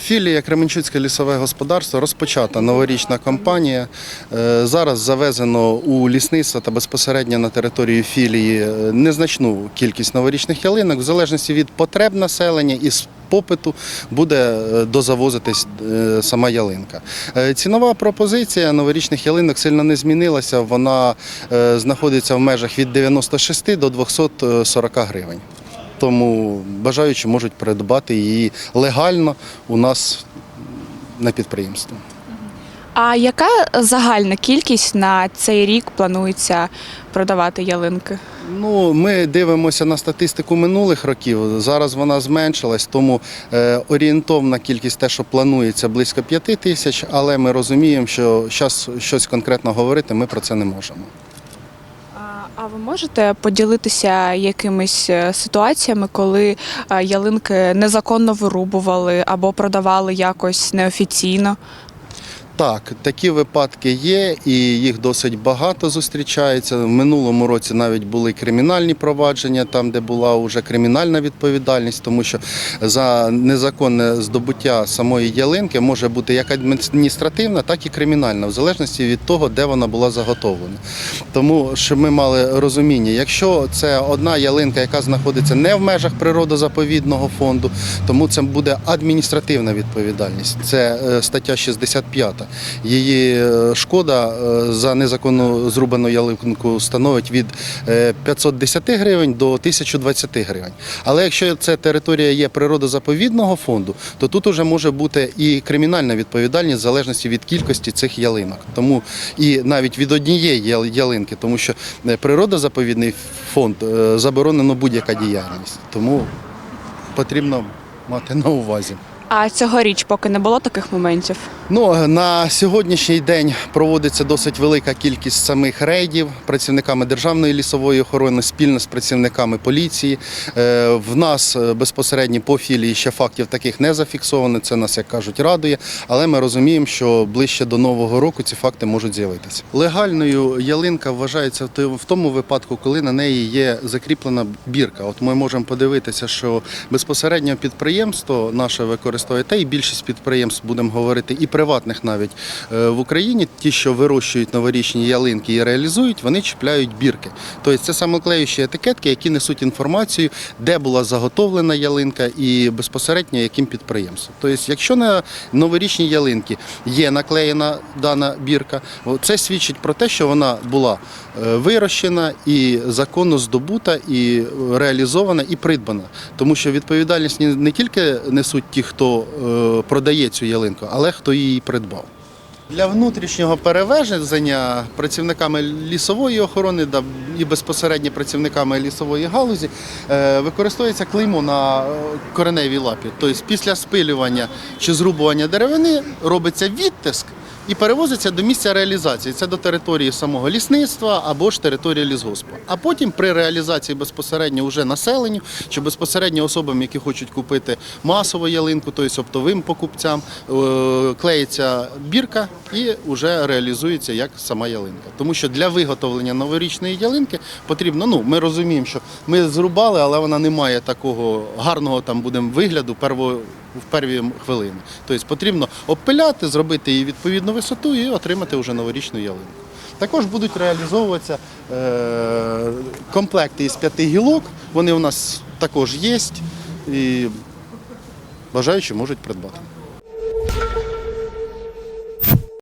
Філія Кременчуцьке лісове господарство розпочата новорічна кампанія. Е, Зараз завезено у лісництво та безпосередньо на територію філії е, незначну кількість новорічних ялинок. В залежності від потреб населення і попиту буде е, дозавозитись сама ялинка. Цінова пропозиція новорічних ялинок сильно не змінилася. Вона знаходиться в межах від 96 до 240 гривень. Тому бажаючі можуть придбати її легально у нас на підприємстві. А яка загальна кількість на цей рік планується продавати ялинки? Ну, ми дивимося на статистику минулих років. Зараз вона зменшилась, тому е, орієнтовна кількість те, що планується, близько 5 тисяч, але ми розуміємо, що зараз щось конкретно говорити ми про це не можемо. А- ви можете поділитися якимись е, ситуаціями, коли е, ялинки незаконно вирубували або продавали якось неофіційно? Так, такі випадки є, і їх досить багато зустрічається. В минулому році навіть були кримінальні провадження, там де була вже кримінальна відповідальність, тому що за незаконне здобуття самої ялинки може бути як адміністративна, так і кримінальна, в залежності від того, де вона була заготовлена. Тому щоб ми мали розуміння, якщо це одна ялинка, яка знаходиться не в межах природозаповідного фонду, тому це буде адміністративна відповідальність. Це е, стаття 65. Її е, шкода е, за незаконно зрубану ялинку становить від е, 510 гривень до 1020 гривень. Але якщо це територія є природозаповідного фонду, то тут уже може бути і кримінальна відповідальність в залежності від кількості цих ялинок. Тому і навіть від однієї ялинки, тому що е, природозаповідний фонд е, заборонено будь-яка діяльність. Тому потрібно мати на увазі. А цьогоріч поки не було таких моментів. Ну, на сьогоднішній день проводиться досить велика кількість самих рейдів працівниками Державної лісової охорони спільно з працівниками поліції. Е, В нас е, безпосередньо по філії ще фактів таких не зафіксовано. Це нас, як кажуть, радує. Але ми розуміємо, що ближче до нового року ці факти можуть з'явитися. Легальною ялинка вважається в тому випадку, коли на неї є закріплена бірка. От ми можемо подивитися, що безпосередньо підприємство наше використовує, та й більшість підприємств будемо говорити, і приватних навіть е, в Україні, ті, що вирощують новорічні ялинки і реалізують, вони чіпляють бірки. Тобто це самоклеючі етикетки, які несуть інформацію, де була заготовлена ялинка і безпосередньо яким підприємством. Тобто, якщо на новорічній ялинки є наклеєна дана бірка, це свідчить про те, що вона була вирощена і законно здобута, і реалізована, і придбана. Тому що відповідальність не- тільки несуть ті, хто е, продає цю ялинку, але хто її придбав. Для внутрішнього перевезення працівниками лісової охорони да, і безпосередньо працівниками лісової галузі е, використовується клеймо на е, кореневій лапі. Тобто після спилювання чи зрубування деревини робиться відтиск і перевозиться до місця реалізації. Це до території самого лісництва або ж території лісгоспу. А потім при реалізації безпосередньо вже населенню чи безпосередньо особам, які хочуть купити масову ялинку, тобто оптовим покупцям, е, клеїться бірка і вже реалізується як сама ялинка. Тому що для виготовлення новорічної ялинки потрібно, ну ми розуміємо, що ми зрубали, але вона не має такого гарного там будемо вигляду перво, в перві хвилини. Тобто потрібно обпиляти, зробити її відповідну висоту і отримати вже новорічну ялинку. Також будуть реалізовуватися е, комплекти із п'яти гілок. Вони у нас також є і бажаючі можуть придбати.